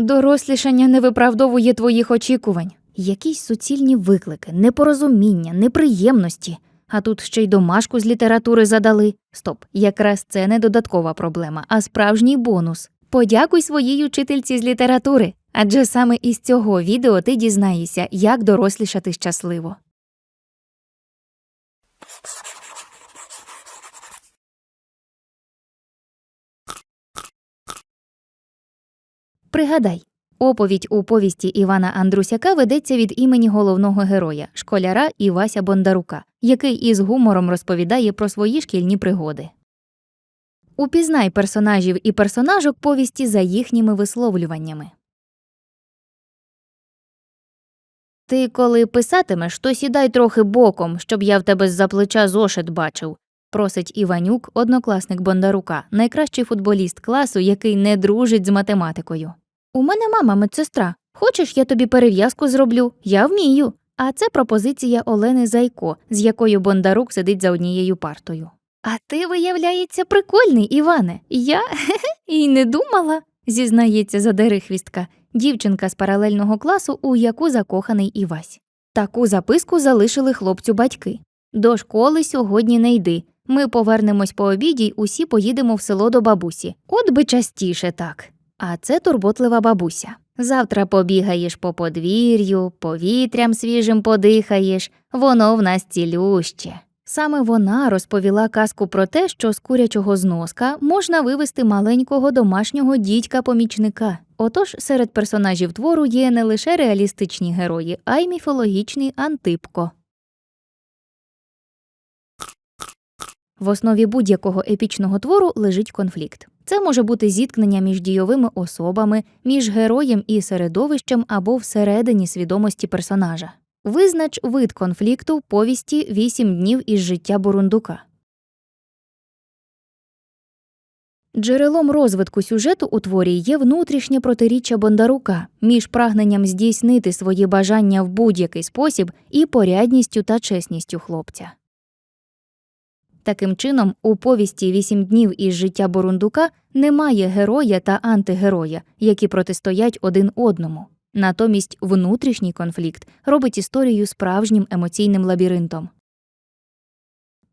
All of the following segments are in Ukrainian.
Дорослішання не виправдовує твоїх очікувань. Якісь суцільні виклики, непорозуміння, неприємності. А тут ще й домашку з літератури задали. Стоп, якраз це не додаткова проблема, а справжній бонус. Подякуй своїй учительці з літератури, адже саме із цього відео ти дізнаєшся, як дорослішати щасливо. Пригадай, оповідь у повісті Івана Андрусяка ведеться від імені головного героя, школяра Івася Бондарука, який із гумором розповідає про свої шкільні пригоди. Упізнай персонажів і персонажок повісті за їхніми висловлюваннями. Ти коли писатимеш, то сідай трохи боком, щоб я в тебе з-за плеча зошит бачив, просить Іванюк, однокласник Бондарука, найкращий футболіст класу, який не дружить з математикою. У мене мама медсестра. Хочеш, я тобі перев'язку зроблю? Я вмію. А це пропозиція Олени Зайко, з якою Бондарук сидить за однією партою. А ти, виявляється, прикольний, Іване. Я і не думала, зізнається задери хвістка, дівчинка з паралельного класу, у яку закоханий Івась. Таку записку залишили хлопцю батьки. До школи сьогодні не йди. Ми повернемось по обіді й усі поїдемо в село до бабусі. От би частіше так. А це турботлива бабуся. Завтра побігаєш по подвір'ю, повітрям свіжим подихаєш, воно в нас цілюще. Саме вона розповіла казку про те, що з курячого зноска можна вивести маленького домашнього дідька-помічника. Отож, серед персонажів твору є не лише реалістичні герої, а й міфологічний Антипко. В основі будь-якого епічного твору лежить конфлікт. Це може бути зіткнення між дійовими особами, між героєм і середовищем або всередині свідомості персонажа. Визнач вид конфлікту повісті «Вісім днів із життя Бурундука. Джерелом розвитку сюжету у творі є внутрішнє протиріччя Бондарука між прагненням здійснити свої бажання в будь-який спосіб і порядністю та чесністю хлопця. Таким чином, у повісті «Вісім днів із життя Бурундука немає героя та антигероя, які протистоять один одному. Натомість внутрішній конфлікт робить історію справжнім емоційним лабіринтом.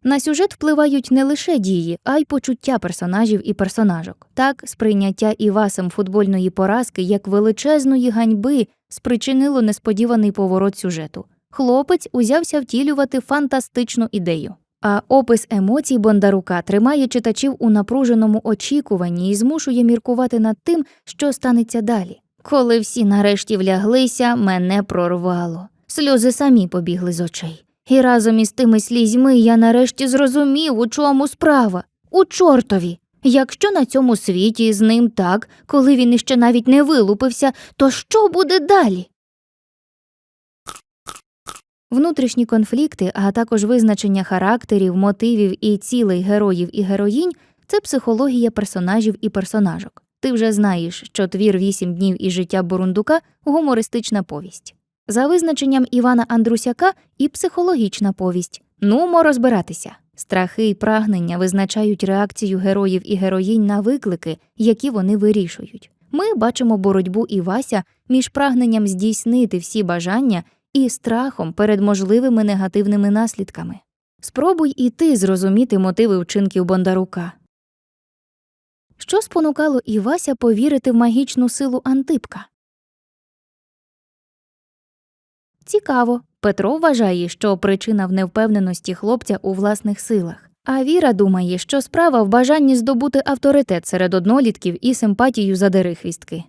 На сюжет впливають не лише дії, а й почуття персонажів і персонажок. Так, сприйняття Івасом футбольної поразки як величезної ганьби спричинило несподіваний поворот сюжету. Хлопець узявся втілювати фантастичну ідею. А опис емоцій Бондарука тримає читачів у напруженому очікуванні і змушує міркувати над тим, що станеться далі. Коли всі нарешті вляглися, мене прорвало. Сльози самі побігли з очей. І разом із тими слізьми я нарешті зрозумів, у чому справа. У чортові. Якщо на цьому світі з ним так, коли він іще навіть не вилупився, то що буде далі? Внутрішні конфлікти, а також визначення характерів, мотивів і цілей героїв і героїнь це психологія персонажів і персонажок. Ти вже знаєш, що твір «Вісім днів із життя Бурундука гумористична повість. За визначенням Івана Андрусяка і психологічна повість. Нумо розбиратися. Страхи і прагнення визначають реакцію героїв і героїнь на виклики, які вони вирішують. Ми бачимо боротьбу Івася між прагненням здійснити всі бажання і страхом перед можливими негативними наслідками. Спробуй і ти зрозуміти мотиви вчинків Бондарука. Що спонукало Івася повірити в магічну силу Антипка? Цікаво. Петро вважає, що причина в невпевненості хлопця у власних силах. А Віра думає, що справа в бажанні здобути авторитет серед однолітків і симпатію за дерихвістки.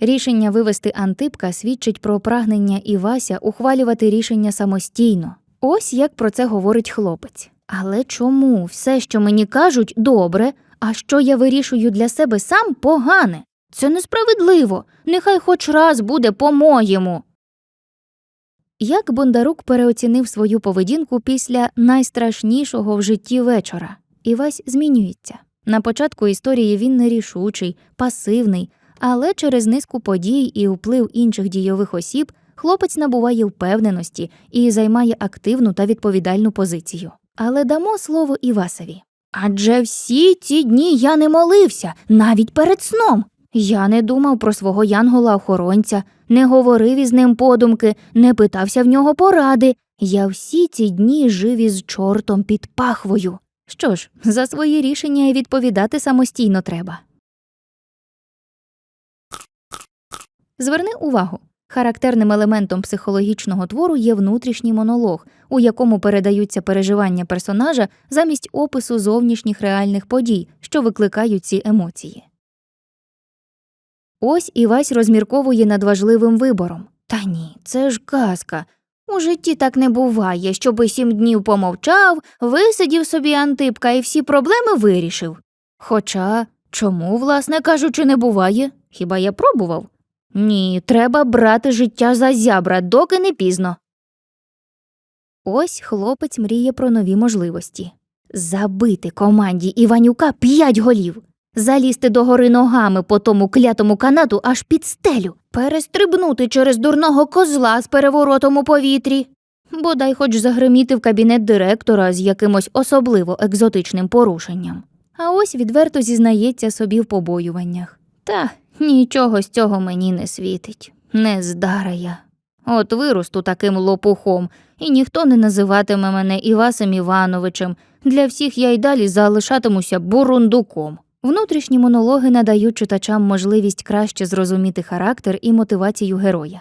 Рішення вивести Антипка свідчить про прагнення Івася ухвалювати рішення самостійно. Ось як про це говорить хлопець. Але чому все, що мені кажуть, добре, а що я вирішую для себе сам погане? Це несправедливо. Нехай хоч раз буде по-моєму. Як Бондарук переоцінив свою поведінку після найстрашнішого в житті вечора? Івась змінюється. На початку історії він нерішучий, пасивний, але через низку подій і вплив інших дійових осіб хлопець набуває впевненості і займає активну та відповідальну позицію. Але дамо слово Івасові. Адже всі ці дні я не молився, навіть перед сном. Я не думав про свого янгола-охоронця, не говорив із ним подумки, не питався в нього поради. Я всі ці дні жив із чортом під пахвою. Що ж, за свої рішення відповідати самостійно треба. Зверни увагу. Характерним елементом психологічного твору є внутрішній монолог, у якому передаються переживання персонажа замість опису зовнішніх реальних подій, що викликають ці емоції. Ось Івась розмірковує над важливим вибором. Та ні, це ж казка. У житті так не буває, щоби сім днів помовчав, висидів собі Антипка і всі проблеми вирішив. Хоча чому, власне кажучи, не буває? Хіба я пробував? Ні, треба брати життя за зябра, доки не пізно. Ось хлопець мріє про нові можливості. Забити команді Іванюка п'ять голів, залізти до гори ногами по тому клятому канату аж під стелю, перестрибнути через дурного козла з переворотом у повітрі. Бодай хоч загриміти в кабінет директора з якимось особливо екзотичним порушенням. А ось відверто зізнається собі в побоюваннях. Та нічого з цього мені не світить. Не здара я. От виросту таким лопухом, і ніхто не називатиме мене Івасом Івановичем. Для всіх я й далі залишатимуся бурундуком. Внутрішні монологи надають читачам можливість краще зрозуміти характер і мотивацію героя.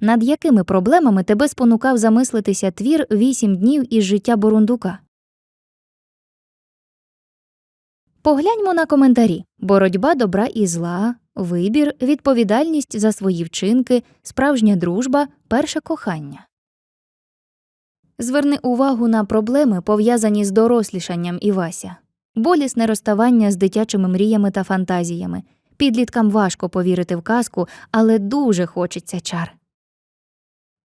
Над якими проблемами тебе спонукав замислитися твір «Вісім днів із життя Бурундука? Погляньмо на коментарі боротьба добра і зла, вибір, відповідальність за свої вчинки, справжня дружба, перше кохання. Зверни увагу на проблеми, пов'язані з дорослішанням Івася, болісне розставання з дитячими мріями та фантазіями. Підліткам важко повірити в казку, але дуже хочеться чар.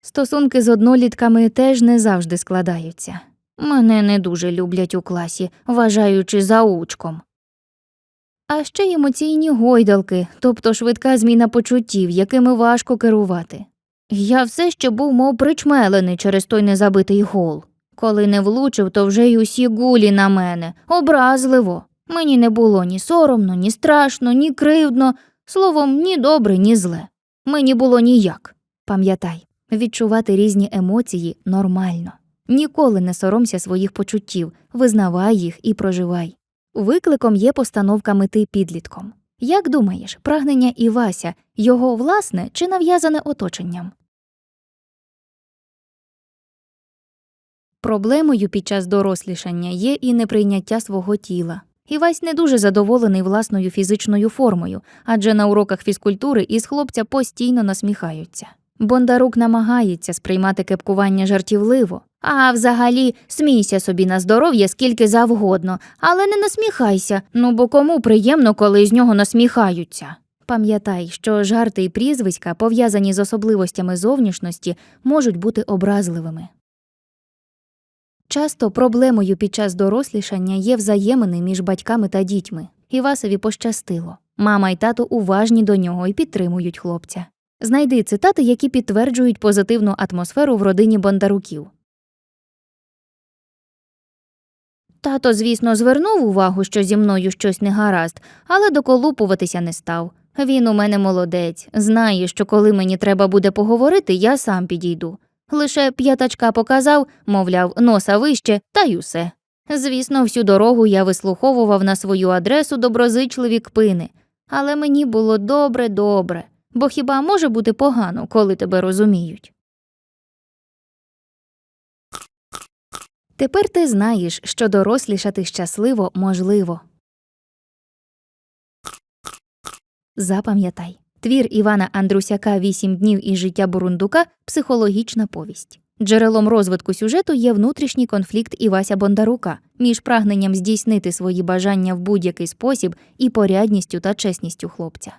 Стосунки з однолітками теж не завжди складаються. Мене не дуже люблять у класі, вважаючи заучком. А ще емоційні гойдалки, тобто швидка зміна почуттів, якими важко керувати. Я все ще був мов причмелений через той незабитий гол. Коли не влучив, то вже й усі гулі на мене, образливо. Мені не було ні соромно, ні страшно, ні кривдно, словом, ні добре, ні зле. Мені було ніяк. Пам'ятай, відчувати різні емоції нормально. Ніколи не соромся своїх почуттів, визнавай їх і проживай. Викликом є постановка мети підлітком. Як думаєш, прагнення Івася його власне чи нав'язане оточенням? Проблемою під час дорослішання є і неприйняття свого тіла. Івась не дуже задоволений власною фізичною формою, адже на уроках фізкультури із хлопця постійно насміхаються. Бондарук намагається сприймати кепкування жартівливо, а взагалі смійся собі на здоров'я скільки завгодно, але не насміхайся, ну бо кому приємно, коли з нього насміхаються. Пам'ятай, що жарти і прізвиська, пов'язані з особливостями зовнішності, можуть бути образливими. Часто проблемою під час дорослішання є взаємини між батьками та дітьми. Івасові пощастило. Мама й тато уважні до нього і підтримують хлопця. Знайди цитати, які підтверджують позитивну атмосферу в родині Бондаруків. Тато, звісно, звернув увагу, що зі мною щось не гаразд, але доколупуватися не став. Він у мене молодець, знає, що коли мені треба буде поговорити, я сам підійду. Лише п'ятачка показав, мовляв, носа вище, та й усе. Звісно, всю дорогу я вислуховував на свою адресу доброзичливі кпини, але мені було добре, добре, бо хіба може бути погано, коли тебе розуміють? Тепер ти знаєш, що дорослішати щасливо можливо. Запам'ятай. Твір Івана Андрусяка Вісім днів із життя Бурундука психологічна повість. Джерелом розвитку сюжету є внутрішній конфлікт Івася Бондарука між прагненням здійснити свої бажання в будь-який спосіб і порядністю та чесністю хлопця.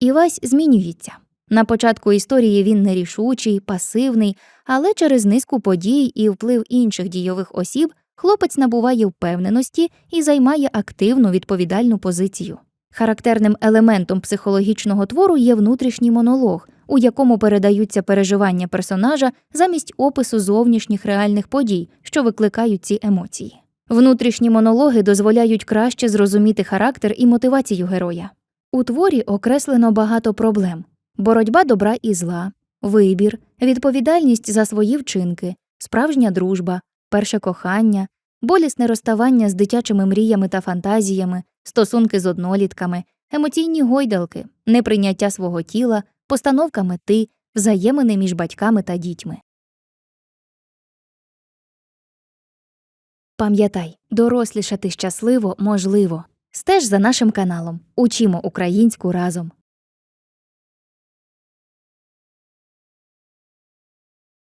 Івась змінюється. На початку історії він нерішучий, пасивний, але через низку подій і вплив інших дійових осіб хлопець набуває впевненості і займає активну відповідальну позицію. Характерним елементом психологічного твору є внутрішній монолог, у якому передаються переживання персонажа замість опису зовнішніх реальних подій, що викликають ці емоції. Внутрішні монологи дозволяють краще зрозуміти характер і мотивацію героя. У творі окреслено багато проблем: боротьба добра і зла, вибір, відповідальність за свої вчинки, справжня дружба, перше кохання, болісне розставання з дитячими мріями та фантазіями, стосунки з однолітками, емоційні гойдалки, неприйняття свого тіла, постановка мети, взаємини між батьками та дітьми. Пам'ятай, дорослішати щасливо можливо. Стеж за нашим каналом. Учімо українську разом.